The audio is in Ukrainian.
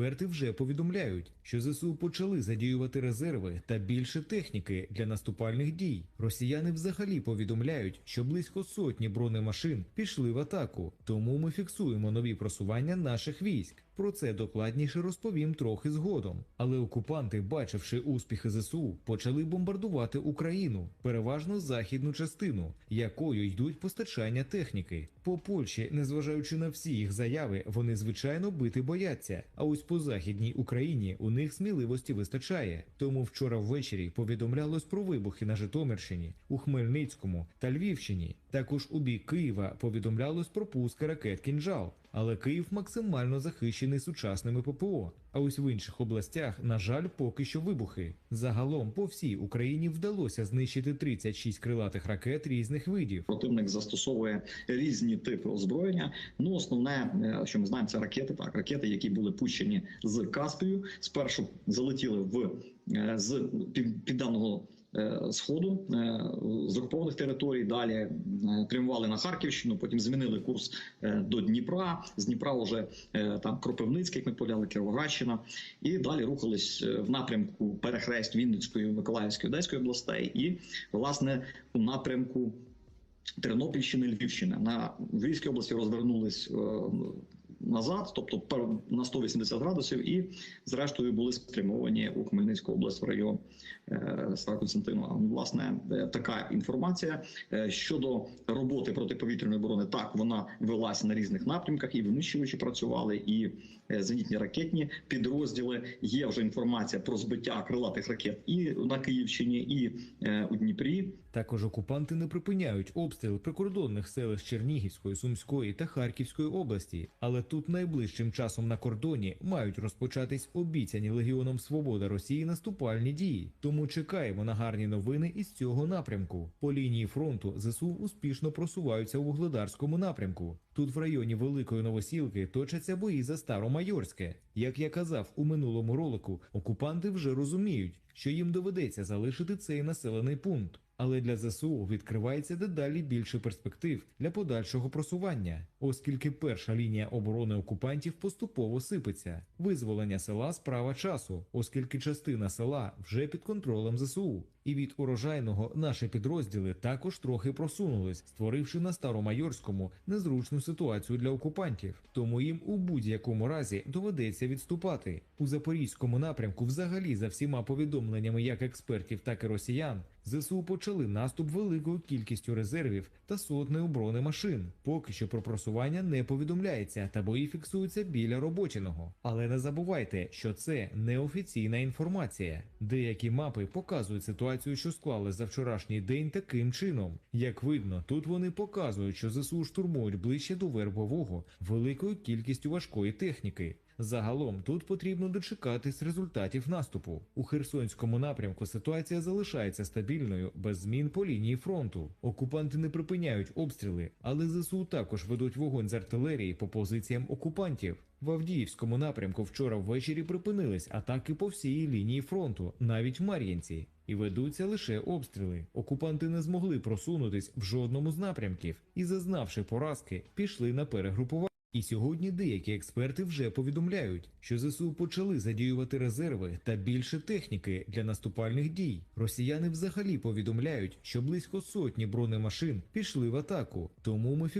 експерти вже повідомляють, що ЗСУ почали задіювати резерви та більше техніки для наступальних дій. Росіяни взагалі повідомляють, що близько сотні бронемашин пішли в атаку, тому ми фіксуємо нові просування наших військ. Про це докладніше розповім трохи згодом. Але окупанти, бачивши успіхи ЗСУ, почали бомбардувати Україну, переважно західну частину, якою йдуть постачання техніки. По Польщі, незважаючи на всі їх заяви, вони звичайно бити бояться. А ось по західній Україні у них сміливості вистачає. Тому вчора ввечері повідомлялось про вибухи на Житомирщині, у Хмельницькому та Львівщині. Також у бік Києва повідомлялось про пуски ракет кінжал. Але Київ максимально захищений сучасними ППО. А ось в інших областях, на жаль, поки що вибухи. Загалом по всій Україні вдалося знищити 36 крилатих ракет різних видів. Противник застосовує різні типи озброєння. Ну, основне, е, що ми знаємо, це ракети. Так, ракети, які були пущені з Каспію, спершу залетіли в е, з південного сходу е, з окупованих територій. Далі е, прямували на Харківщину, потім змінили курс е, до Дніпра. З Дніпра вже е, там Кропивницький, як ми поляли, Кіровоградщина, і далі рухались е, в напрямку перехрест Вінницької, Миколаївської, Одеської областей, і власне у напрямку Тернопільщини, Львівщини на Львівській області розвернулись е, назад, тобто на 180 градусів, і зрештою були спрямовані у Хмельницьку область в район е, Стара Константинова. Власне, е, така інформація Е, щодо роботи протиповітряної оборони. Так вона велася на різних напрямках, і винищувачі працювали, і зенітні ракетні підрозділи. Є вже інформація про збиття крилатих ракет і на Київщині, і у Дніпрі. Також окупанти не припиняють обстріл прикордонних селищ Чернігівської, Сумської та Харківської області. Але тут найближчим часом на кордоні мають розпочатись обіцяні Легіоном Свобода Росії наступальні дії. Тому чекаємо на гарні новини із цього напрямку. По лінії фронту ЗСУ успішно просуваються у Вугледарському напрямку. Тут в районі Великої Новосілки точаться бої за Старомайорське. Як я казав у минулому ролику, окупанти вже розуміють, що їм доведеться залишити цей населений пункт. Але для ЗСУ відкривається дедалі більше перспектив для подальшого просування, оскільки перша лінія оборони окупантів поступово сипеться. Визволення села справа часу, оскільки частина села вже під контролем ЗСУ. І від урожайного наші підрозділи також трохи просунулись, створивши на Старомайорському незручну ситуацію для окупантів. Тому їм у будь-якому разі доведеться відступати. У запорізькому напрямку, взагалі, за всіма повідомленнями як експертів, так і росіян, ЗСУ почали наступ великою кількістю резервів та сотнею бронемашин. Поки що про просування не повідомляється, та бої фіксуються біля робочиного. Але не забувайте, що це неофіційна інформація. Деякі мапи показують ситуацію, що склали за вчорашній день таким чином. Як видно, тут вони показують, що ЗСУ штурмують ближче до вербового великою кількістю важкої техніки. Загалом тут потрібно дочекатись результатів наступу. У Херсонському напрямку ситуація залишається стабільною без змін по лінії фронту. Окупанти не припиняють обстріли, але ЗСУ також ведуть вогонь з артилерії по позиціям окупантів. В Авдіївському напрямку вчора ввечері припинились атаки по всій лінії фронту, навіть в Мар'їнці. І ведуться лише обстріли. Окупанти не змогли просунутись в жодному з напрямків і, зазнавши поразки, пішли на перегрупування. І сьогодні деякі експерти вже повідомляють, що ЗСУ почали задіювати резерви та більше техніки для наступальних дій. Росіяни взагалі повідомляють, що близько сотні бронемашин пішли в атаку, тому ми фіксуємо.